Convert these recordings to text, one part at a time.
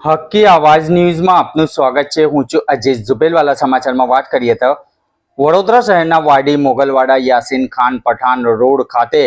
હક્કી આવાજ ન્યૂઝમાં આપનું સ્વાગત છે. હું છું અજીત ઝુબેલવાલા. સમાચારમાં વાત કરીએ તો વડોદરા શહેરના વાડી મોગલવાડા યાસીન ખાન પઠાણ રોડ ખાતે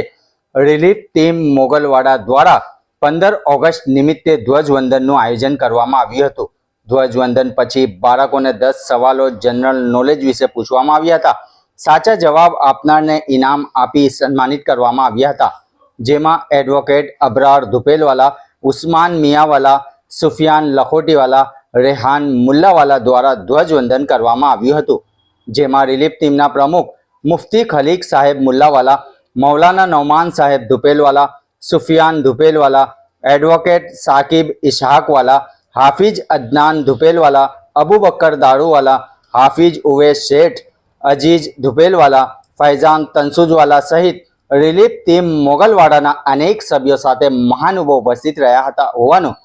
રિલીફ ટીમ મોગલવાડા દ્વારા પંદર ઓગસ્ટ નિમિત્તે ધ્વજવંદનનું આયોજન કરવામાં આવ્યું હતું. ધ્વજવંદન પછી બાળકોને દસ સવાલો જનરલ નોલેજ વિશે પૂછવામાં આવ્યા હતા. સાચા જવાબ આપનારને ઇનામ આપી સન્માનિત કરવામાં આવ્યા હતા. જેમાં એડવોકેટ અબરાર ધુપેલવાલા, ઉસ્માન મિયાવાલા સુફિયાન લખોટીવાલા, રેહાન મુલ્લાવાલા દ્વારા ધ્વજવંદન કરવામાં આવ્યું હતું, જેમાં રિલીફ ટીમના પ્રમુખ મુફતી ખલીક સાહેબ મુલ્લાવાલા, મૌલાના નૌમાન સાહેબ ધુપેલવાલા, સુફિયાન ધુપેલવાલા, એડવોકેટ સાકિબ ઇશહાકવાલા હાફિજ અદનાન ધુપેલવાલા અબુ બક્કર દારૂવાલા હાફિજ ઉવેશ શેઠ, અજીજ ધુપેલવાલા, ફૈઝાન તનસુજવાલા સહિત રિલીફ ટીમ મોગલવાડાના અનેક સભ્યો સાથે મહાનુભાવ ઉપસ્થિત રહ્યા હતા હોવાનું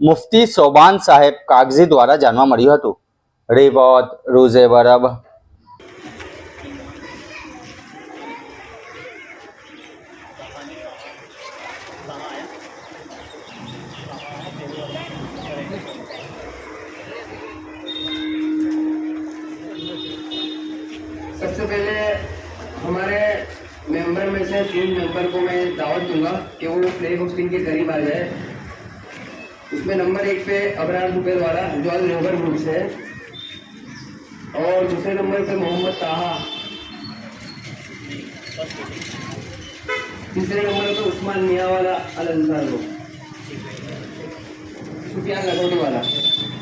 મુફતી સોબાન સાહેબ કાગઝી દ્વારા જાણવા મળ્યું હતું રિપોર્ટ રૂઝે બરબ सबसे पहले हमारे मेंबर में से तीन मेंबर को मैं दावत दूंगा कि वो प्ले होस्टिंग के करीब आ जाए उसमें नंबर एक पे अबरार दुबेल वाला, जो आज लेबर ग्रुप से है। और दूसरे नंबर पे मोहम्मद ताहा। तीसरे नंबर पे उस्मान मियाँ वाला, अल अंसार लोग सुफियान लखोटी वाला,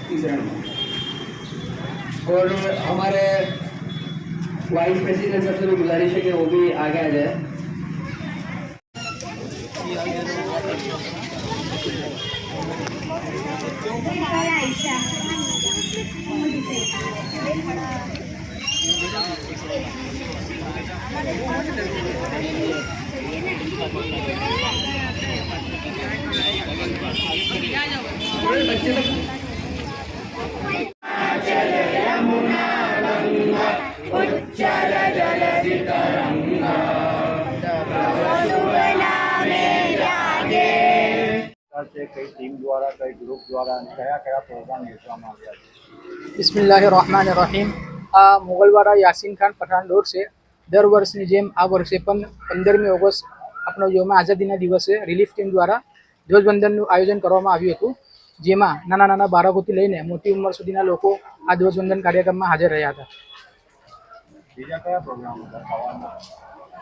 तीसरा नंबर। और हमारे वाइस प्रेसिडेंट सबसे भी गुजारिश है कि वो भी आगे आ जाए। Yamuna Ganga, Uchara Jalasika. છે કઈ ટીમ દ્વારા કઈ ગ્રુપ દ્વારા અને કયા કયા પ્રોગ્રામ યોજવામાં આવ્યા છે? બિસ્મિલ્લાહ રહમાન રહીમ આ મોગલવાડા યાસીન ખાન પઠાણ રોડ છે. દર વર્ષની જેમ આ વર્ષે પણ પંદરમી ઓગસ્ટ આપણો યોમ આઝાદીના દિવસે રિલીફ ટીમ દ્વારા ધ્વજવંદનનું આયોજન કરવામાં આવ્યું હતું. જેમાં નાના નાના બાળકોથી લઈને મોટી ઉંમર સુધીના લોકો આ ધ્વજવંદન કાર્યક્રમમાં હાજર રહ્યા હતા. બીજા કયા પ્રોગ્રામ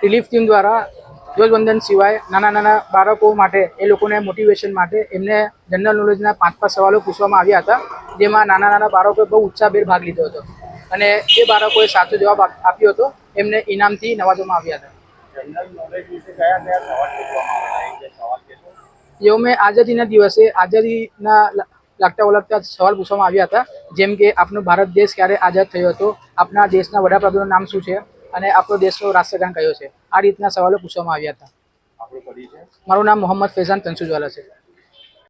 રિલીફ ટીમ દ્વારા ધ્વજવંદન સિવાય નાના નાના બાળકો માટે એ લોકોને મોટિવેશન માટે એમને જનરલ નોલેજના પાંચ પાંચ સવાલો પૂછવામાં આવ્યા હતા જેમાં નાના નાના બાળકોએ બહુ ઉત્સાહભેર ભાગ લીધો હતો. અને જે બાળકોએ સાચો જવાબ આપ- આપ્યો હતો એમને ઇનામથી નવાજવામાં આવ્યા હતા. યૌમે આઝાદીના દિવસે આઝાદીના લાગતા ઓળખતા સવાલ પૂછવામાં આવ્યા હતા જેમ કે આપનો ભારત દેશ ક્યારે આઝાદ થયો હતો? આપણા દેશના વડાપ્રધાનનું નામ શું છે? અને આપણો દેશનો રાષ્ટ્રગાન કયો છે? આ રીતના સવાલો પૂછવામાં આવ્યા હતા. મારું નામ મોહમ્મદ ફેઝાન તનસુજવાલા છે.